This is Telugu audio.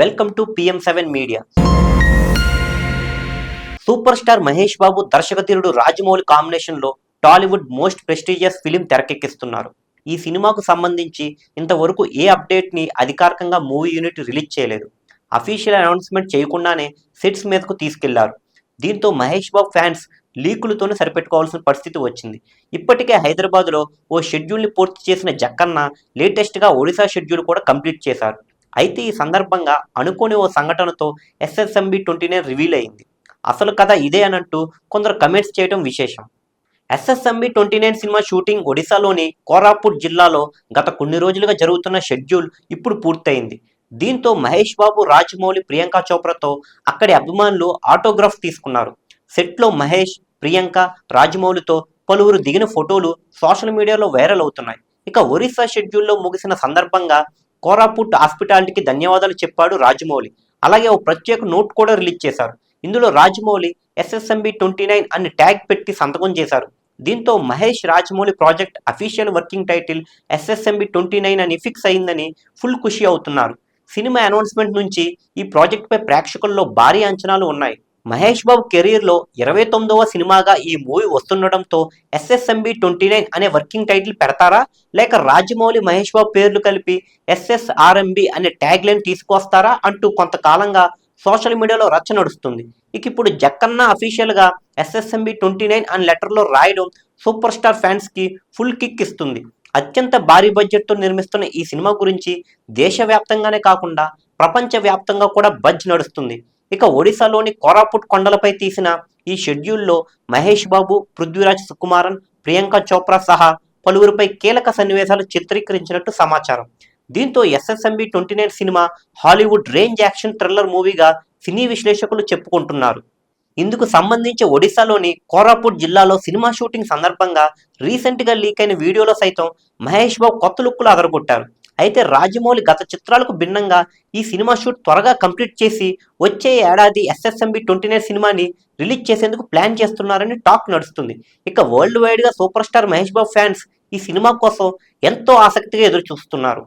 Welcome to PM seven media. Super star Mahesh Babu దర్శకధీరుడు Rajamouli కాంబినేషన్లో టాలీవుడ్ మోస్ట్ ప్రెస్టీజియస్ ఫిలిం తెరకెక్కిస్తున్నారు. ఈ సినిమాకు సంబంధించి ఇంతవరకు ఏ అప్డేట్ని అధికారికంగా మూవీ యూనిట్ రిలీజ్ చేయలేదు. అఫీషియల్ అనౌన్స్మెంట్ చేయకుండానే సెట్స్ మీదకు తీసుకెళ్ళారు. దీంతో మహేష్ బాబు ఫ్యాన్స్ లీకులతోనే సరిపెట్టుకోవాల్సిన పరిస్థితి వచ్చింది. ఇప్పటికే హైదరాబాద్లో ఓ షెడ్యూల్ని పూర్తి చేసిన జక్కన్న లేటెస్ట్గా ఒడిశా షెడ్యూల్ కూడా కంప్లీట్ చేశారు. అయితే ఈ సందర్భంగా అనుకోని ఓ సంఘటనతో ఎస్ఎస్ఎంబి ట్వంటీ నైన్ రివీల్ అయింది. అసలు కథ ఇదే అనంటూ కొందరు కమెంట్స్ చేయడం విశేషం. SSMB twenty nine cinema shooting ఒడిశాలోని కోరాపూర్ జిల్లాలో గత కొన్ని రోజులుగా జరుగుతున్న షెడ్యూల్ ఇప్పుడు పూర్తయింది. దీంతో మహేష్ బాబు రాజమౌళి ప్రియాంక చోప్రాతో అక్కడి అభిమానులు ఆటోగ్రాఫ్ తీసుకున్నారు. సెట్లో మహేష్ ప్రియాంక రాజమౌళితో పలువురు దిగిన ఫోటోలు సోషల్ మీడియాలో వైరల్ అవుతున్నాయి. ఇక ఒరిస్సా షెడ్యూల్లో ముగిసిన సందర్భంగా కోరాపుట్ హాస్పిటాలిటీకి ధన్యవాదాలు చెప్పాడు రాజమౌళి. అలాగే ఓ ప్రత్యేక నోట్ కూడా రిలీజ్ చేశారు. ఇందులో రాజమౌళి ఎస్ఎస్ఎంబి ట్వంటీ నైన్ అని ట్యాగ్ పెట్టి సంతకం చేశారు. దీంతో Mahesh Rajamouli project official working title SSMB twenty nine అని ఫిక్స్ అయిందని ఫుల్ ఖుషి అవుతున్నారు. సినిమా అనౌన్స్మెంట్ నుంచి ఈ ప్రాజెక్ట్పై ప్రేక్షకుల్లో భారీ అంచనాలు ఉన్నాయి. మహేష్ బాబు కెరీర్లో ఇరవై తొమ్మిదవ సినిమాగా ఈ మూవీ వస్తుండటంతో ఎస్ఎస్ఎంబి ట్వంటీ నైన్ అనే వర్కింగ్ టైటిల్ పెడతారా? లేక రాజమౌళి మహేష్ బాబు పేర్లు కలిపి ఎస్ఎస్ఆర్ఎంబి అనే ట్యాగ్ లైన్ తీసుకొస్తారా అంటూ కొంతకాలంగా సోషల్ మీడియాలో రచ్చ నడుస్తుంది. ఇక ఇప్పుడు జక్కన్న అఫీషియల్గా ఎస్ఎస్ఎంబి ట్వంటీ నైన్ అనే లెటర్లో రాయడం సూపర్ స్టార్ ఫ్యాన్స్కి ఫుల్ కిక్ ఇస్తుంది. అత్యంత భారీ బడ్జెట్తో నిర్మిస్తున్న ఈ సినిమా గురించి దేశవ్యాప్తంగానే కాకుండా ప్రపంచ వ్యాప్తంగా కూడా బజ్ నడుస్తుంది. ఇక ఒడిశాలోని కోరాపుట్ కొండలపై తీసిన ఈ షెడ్యూల్లో మహేష్ బాబు పృథ్వీరాజ్ సుకుమారన్ ప్రియాంక చోప్రా సహా పలువురిపై కీలక సన్నివేశాలు చిత్రీకరించినట్టు సమాచారం. దీంతో SSMB twenty nine cinema Hollywood range action thriller మూవీగా సినీ విశ్లేషకులు చెప్పుకుంటున్నారు. ఇందుకు సంబంధించి ఒడిశాలోని కోరాపుట్ జిల్లాలో సినిమా షూటింగ్ సందర్భంగా రీసెంట్గా లీక్ అయిన వీడియోలో సైతం మహేష్ బాబు కొత్త లుక్కులు అదరగొట్టారు. అయితే రాజమౌళి గత చిత్రాలకు భిన్నంగా ఈ సినిమా షూట్ త్వరగా కంప్లీట్ చేసి వచ్చే ఏడాది ఎస్ఎస్ఎంబి ట్వంటీ నైన్ సినిమాని రిలీజ్ చేసేందుకు ప్లాన్ చేస్తున్నారని టాక్ నడుస్తుంది. ఇక వరల్డ్ వైడ్గా super star Mahesh Babu fans ఈ సినిమా కోసం ఎంతో ఆసక్తిగా ఎదురు చూస్తున్నారు